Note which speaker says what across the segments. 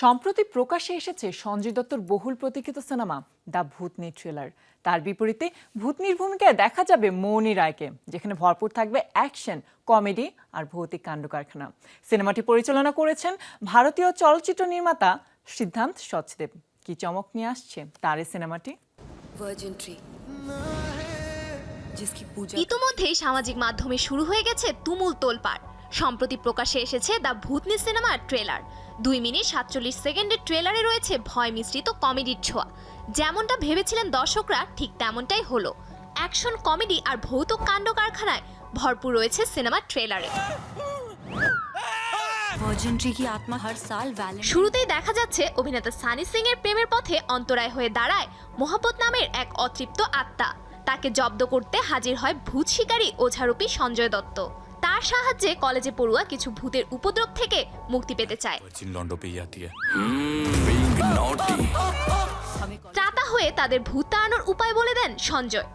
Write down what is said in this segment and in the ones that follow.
Speaker 1: সম্প্রতি প্রকাশে এসেছে সঞ্জয় দত্তর বহুল প্রতীক্ষিত সিনেমা দ্য ভূতনি ট্রেলার তার বিপরীতে ভূতনির ভূমিকায় দেখা যাবে মৌনি রায়কে যেখানে ভরপুর থাকবে অ্যাকশন কমেডি আর ভৌতিক কাণ্ড কারখানা। সিনেমাটি পরিচালনা করেছেন ভারতীয় চলচ্চিত্র নির্মাতা সিদ্ধান্ত সচদেব। কি চমক নিয়ে আসছে তার এই সিনেমাটি?
Speaker 2: ইতোমধ্যেই সামাজিক মাধ্যমে শুরু হয়ে গেছে তুমুল তোলপাড়। সম্প্রতি প্রকাশে এসেছে দ্য ভূতনি সিনেমার ট্রেলার। দুই মিনিট সাতচল্লিশ সেকেন্ডের ট্রেলারে রয়েছে ভয় মিশ্রিত কমেডির ছোঁয়া। যেমনটা ভেবেছিলেন দর্শকরা ঠিক তেমনটাই হলো। অ্যাকশন কমেডি আর ভৌত কাণ্ড কারখানায় ভরপুর রয়েছে সিনেমার ট্রেলারে। শুরুতেই দেখা যাচ্ছে অভিনেতা সানি সিং এর প্রেমের পথে অন্তরায় হয়ে দাঁড়ায় মহাপত নামের এক অতৃপ্ত আত্মা। তাকে জব্দ করতে হাজির হয় ভূত শিকারী ওঝারূপী সঞ্জয় দত্ত। তার সাহায্যে কলেজে পড়ুয়া কিছু ভূতের উপদ্রব থেকে মুক্তি পেতে চায়। ত্রাতা হয়ে তাদের ভূত আনার উপায় বলে দেন সঞ্জয়।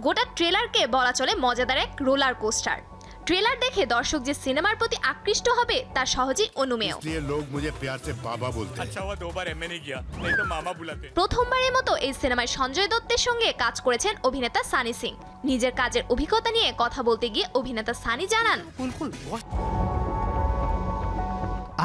Speaker 2: গোটা ট্রেলারকে বলা চলে মজাদার এক রোলার কোস্টার ট্রেলার দেখে দর্শক যে সিনেমার প্রতি আকৃষ্ট হবে তা সহজেই অনুমেয়
Speaker 3: इसलिए लोग मुझे प्यार से बाबा बोलते हैं
Speaker 4: अच्छा हुआ दो बार एमए नहीं किया नहीं तो मामा बुलाते
Speaker 2: প্রথমবারের মতো এই সিনেমায় সঞ্জয় দত্তের সঙ্গে কাজ করেছেন অভিনেতা সানি সিং নিজের কাজের অভিজ্ঞতা নিয়ে কথা বলতে গিয়ে অভিনেতা সানি জানান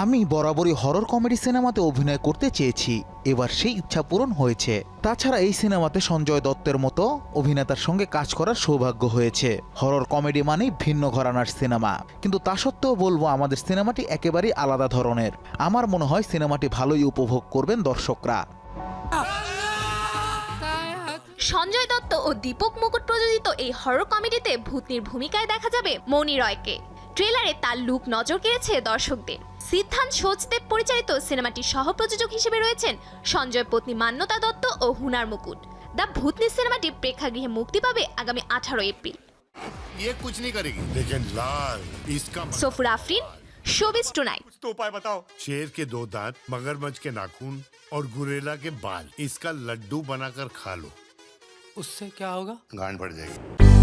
Speaker 5: আমি বরাবরই হরর কমেডি সিনেমাতে অভিনয় করতে চেয়েছি। এবার সেই ইচ্ছা পূরণ হয়েছে। তাছাড়া এই সিনেমাতে সঞ্জয় দত্তের মতো অভিনেতার সঙ্গে কাজ করার সৌভাগ্য হয়েছে। হরর কমেডি মানেই ভিন্ন ঘরানার সিনেমা কিন্তু তা সত্ত্বেও বলব, আমাদের সিনেমাটি একেবারেই আলাদা ধরনের। আমার মনে হয় সিনেমাটি ভালোই উপভোগ করবেন দর্শকরা।
Speaker 2: সঞ্জয় দত্ত ও দীপক মুকুট প্রযোজিত এই হরর কমেডিতে ভূতনির ভূমিকায় দেখা যাবে মৌনি রয়কে ট্রেলারে তার লুক নজর কেড়েছে দর্শকদের সিদ্ধান্ত সচদেব পরিচালিত সিনেমাটির সহপ্রযোজক হিসেবে রয়েছেন সঞ্জয় পত্নী মান্যতা দত্ত ও হুনার মুকুট দ্য ভূতনি সিনেমাটি প্রেক্ষাগৃহে মুক্তি পাবে আগামী আঠারো এপ্রিল
Speaker 3: ये कुछ नहीं करेगी लेकिन लाल इसका मतलब
Speaker 2: সফুর আফরিন শোবিজ টুনাইট
Speaker 4: कुछ तो उपाय बताओ
Speaker 3: शेर के दो दांत मगरमच्छ के नाखून और गुरेला के बाल इसका लड्डू बनाकर खा लो
Speaker 6: उससे क्या होगा
Speaker 3: गांड पड़ जाएगी